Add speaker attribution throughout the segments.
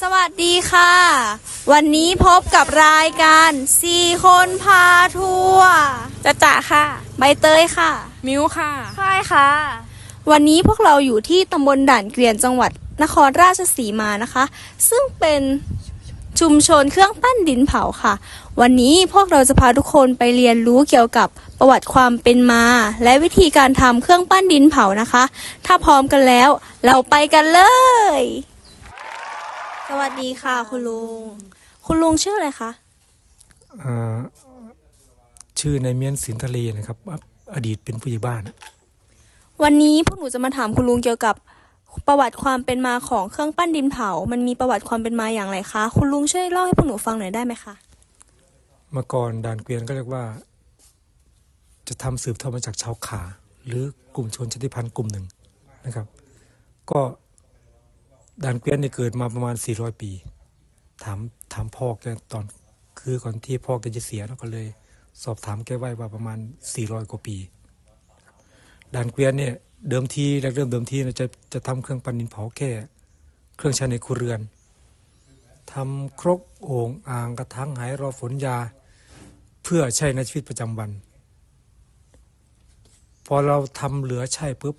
Speaker 1: สวัสดีค่ะ วันนี้พบกับรายการสี่คนพาทัวร์จะจ่าค่ะ ใบเตยค่ะ
Speaker 2: มิวค่ะ
Speaker 1: ค่ายค่ะ วันนี้พวกเราอยู่ที่ตำบลด่านเกวียนจังหวัดนครราชสีมานะคะ ซึ่งเป็นชุมชนเครื่องปั้นดินเผาค่ะ วันนี้พวกเราจะพาทุกคนไปเรียนรู้เกี่ยวกับประวัติความเป็นมา และวิธีการทำเครื่องปั้นดินเผานะคะ ถ้าพร้อมกันแล้ว เราไปกันเลย สวัสดีค่ะ คุณลุง คุณลุงชื่ออะไรคะ
Speaker 3: อ่าชื่อนายเมียนสินทะเลนะครับ อดีตเป็นผู้ใหญ่บ้าน
Speaker 1: วันนี้พวกหนูจะมาถามคุณลุงเกี่ยวกับประวัติความเป็นมาของเครื่องปั้นดินเผา มันมีประวัติความเป็นมาอย่างไรคะ คุณลุงช่วยเล่าให้พวกหนูฟังหน่อยได้ไหมคะ
Speaker 3: เมื่อก่อนด่านเกวียนก็เรียกว่า จะทำสืบทอดมาจากชาวขา หรือกลุ่มชนชาติพันธุ์กลุ่มหนึ่งนะครับ ก็ ด่านเกวียนเนี่ยเกิดมาประมาณ 400 ปี ถามถามพ่อแกตอนคือก่อนที่พ่อแกจะเสียแล้วก็เลย สอบถามแกไว้ว่าประมาณ 400 กว่าปีด่านเกวียนเนี่ยเดิมทีแรกเริ่มเดิมทีเนี่ยจะจะทำเครื่องปั้นดินเผาแค่เครื่องใช้ในครัวเรือนทำครกโอ่งอ่างกระถางไหรอฝนยา เพื่อใช้ในชีวิตประจำวัน พอเราทำเหลือใช้ปุ๊บ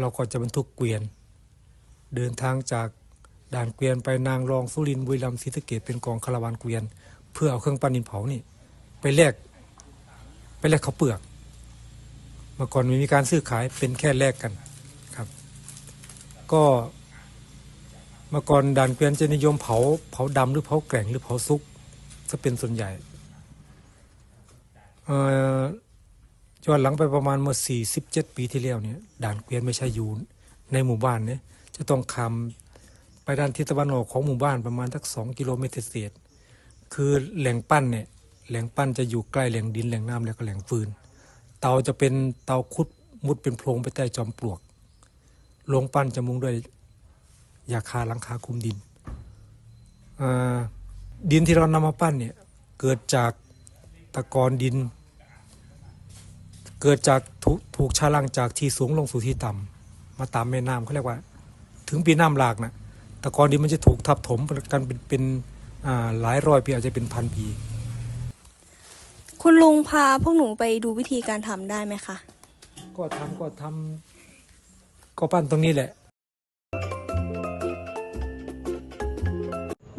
Speaker 3: เราก็จะบรรทุกเกวียน เดินทางจากด่านเกวียนไปนางรองสุรินบุรีรัมย์ศรีสะเกดเป็นกองคาราวานเกวียน เพื่อเอาเครื่องปั้นดินเผานี่ ไปแลกไปแลกข้าวเปลือกเมื่อก่อนไม่มีการซื้อขายเป็นแค่แลกกันครับ ก็เมื่อก่อนด่านเกวียนจะนิยมเผาเผาดำหรือเผาแกร่งหรือเผาซุกจะเป็นส่วนใหญ่เอ่อย้อนหลังไปประมาณเมื่อ47 ปีที่แล้วเนี่ยด่านเกวียนไม่ใช่อยู่ในหมู่บ้านเนี่ย จะต้องคำไปด้านทิศตะวันออกของหมู่บ้านประมาณสักสองกิโลเมตรเศษคือแหล่งปั้นเนี่ยแหล่งปั้นจะอยู่ใกล้แหล่งดินแหล่งน้ำแล้วก็แหล่งฟืน เตาจะเป็นเตาคุดมุดเป็นโพรงไปใต้จอมปลวกโรงปั้นจะมุงด้วยยาคาหลังคาคุมดินดินที่เรานำมาปั้นเนี่ยเกิดจากตะกอนดิน เกิดจากถูกชาลังจากที่สูงลงสู่ที่ต่ำมาตามแม่น้ำเขาเรียกว่า ถึงปีน้ำหลากนะตะกอนดินมันจะถูกทับถมกันเป็นเป็นอ่าหลายร้อยปีอาจจะเป็นพันปี
Speaker 1: คุณลุงพาพวกหนูไปดูวิธีการทำได้ไหมคะ
Speaker 3: ก็ทำก็ทำก็ปั้นตรงนี้แหละ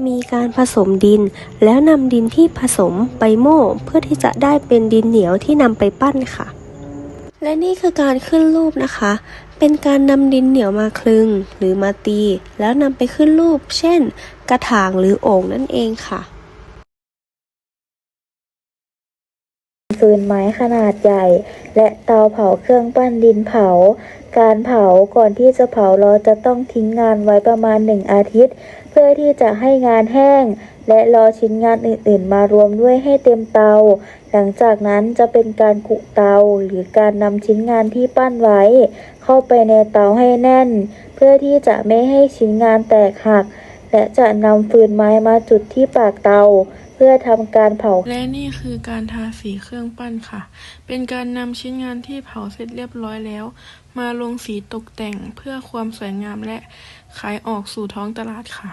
Speaker 4: มีการผสมดินแล้วนำดินที่ผสมไปโม่เพื่อที่จะได้เป็นดินเหนียวที่นำไปปั้นค่ะและนี่คือการขึ้นรูปนะคะ เป็นการนำดินเหนียวมาคลึงหรือมาตี แล้วนำไปขึ้นรูป เช่น กระถางหรือโอ่งนั่นเองค่ะ
Speaker 5: ฟืนไม้ขนาดใหญ่ และเตาเผาเครื่องปั้นดินเผา การเผาก่อนที่จะเผาเราจะต้องทิ้งงานไว้ประมาณหนึ่งอาทิตย์ เพื่อที่จะให้งานแห้ง และรอชิ้นงานอื่นๆ มารวมด้วยให้เต็มเตา หลังจากนั้นจะเป็นการกุเตาหรือการนำชิ้นงานที่ปั้นไว้ เข้าไปในเตาให้แน่น เพื่อที่จะไม่ให้ชิ้นงานแตกหัก และจะนำฟืนไม้มาจุดที่ปากเตา เพื่อทำการเผา
Speaker 2: และนี่คือการทาสีเครื่องปั้นค่ะ เป็นการนำชิ้นงานที่เผาเสร็จเรียบร้อยแล้ว มาลงสีตกแต่งเพื่อความสวยงามและขายออกสู่ท้องตลาดค่ะ